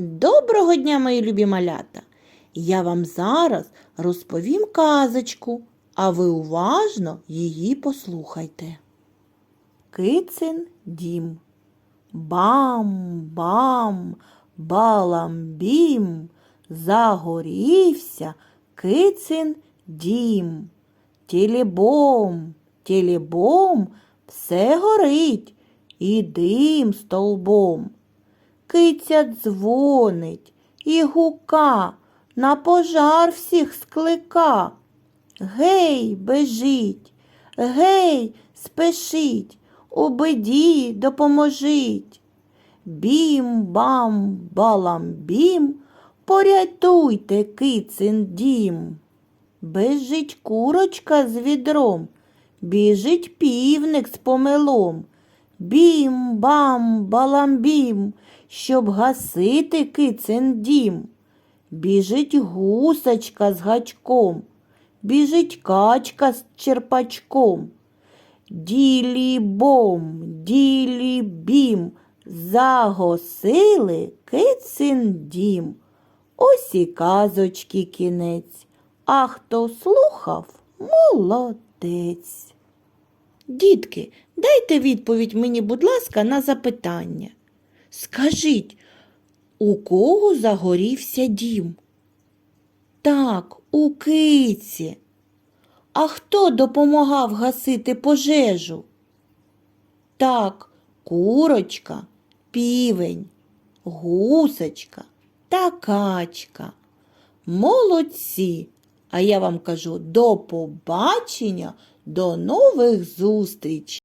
Доброго дня, мої любі малята! Я вам зараз розповім казочку, а ви уважно її послухайте. Кицин дім. Бам-бам, балам-бім, загорівся кицин дім. Тілібом, тілібом, все горить, і дим столбом. Киця дзвонить і гука, на пожар всіх склика. Гей, бежіть, гей, спешіть, у беді допоможіть. Бім-бам, балам-бім, порятуйте кицин дім. Бежить курочка з відром, біжить півник з помелом. Бім-бам, баламбім, щоб гасити кицин дім. Біжить гусочка з гачком, біжить качка з черпачком. Ділі-бом, ділі-бім, загосили кицин дім. Ось і казочки кінець, а хто слухав, молодець. Дітки, дайте відповідь мені, будь ласка, на запитання. Скажіть, у кого загорівся дім? Так, у киці. А хто допомагав гасити пожежу? Так, курочка, півень, гусочка та качка. Молодці! А я вам кажу до побачення, до нових зустрічей!